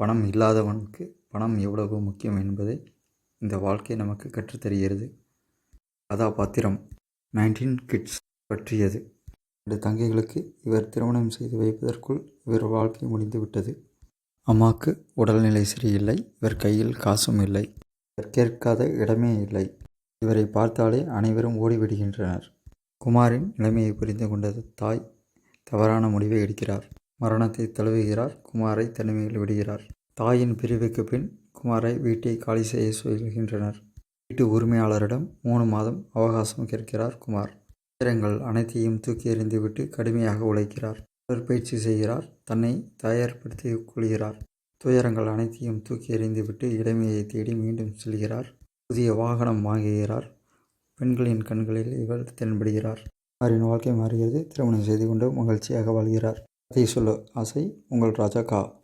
பணம் இல்லாதவனுக்கு பணம் எவ்வளவு முக்கியம் என்பதை இந்த வாழ்க்கை நமக்கு கற்றுத்தருகிறது. கதாபாத்திரம் நைன்டீன் கிட்ஸ் பற்றியது. ரெண்டு தங்கைகளுக்கு இவர் திருமணம் செய்து வைப்பதற்குள் இவர் வாழ்க்கை முடிந்து விட்டது. உடல்நிலை சரியில்லை இவர் கையில் காசும் இல்லை இவர் கேட்காத இடமே இல்லை. இவரை பார்த்தாலே அனைவரும் ஓடிவிடுகின்றனர். குமாரின் நிலைமையை புரிந்து கொண்ட தாய் தவறான முடிவை எடுக்கிறார். மரணத்தை தழுவுகிறார் குமாரை தனிமையில் விடுகிறார். தாயின் பிரிவுக்கு பின் குமாரை வீட்டை காலி செய்ய சொல்கின்றனர். வீட்டு உரிமையாளரிடம் மூணு மாதம் அவகாசம் கேட்கிறார் குமார். துயரங்கள் அனைத்தையும் தூக்கி எறிந்துவிட்டு கடுமையாக உழைக்கிறார். உடற்பயிற்சி செய்கிறார் தன்னை தயார்படுத்திக் கொள்கிறார். துயரங்கள் அனைத்தையும் தூக்கி எறிந்துவிட்டு இளமையை தேடி மீண்டும் செல்கிறார். புதிய வாகனம் வாங்குகிறார். பெண்களின் கண்களில் இவர் தென்படுகிறார். அவரின் வாழ்க்கை மாறுகிறது. திருமணம் செய்து கொண்டு மகிழ்ச்சியாக வாழ்கிறார். கதை சொல்ல ஆசை உங்கள் ராஜா கா.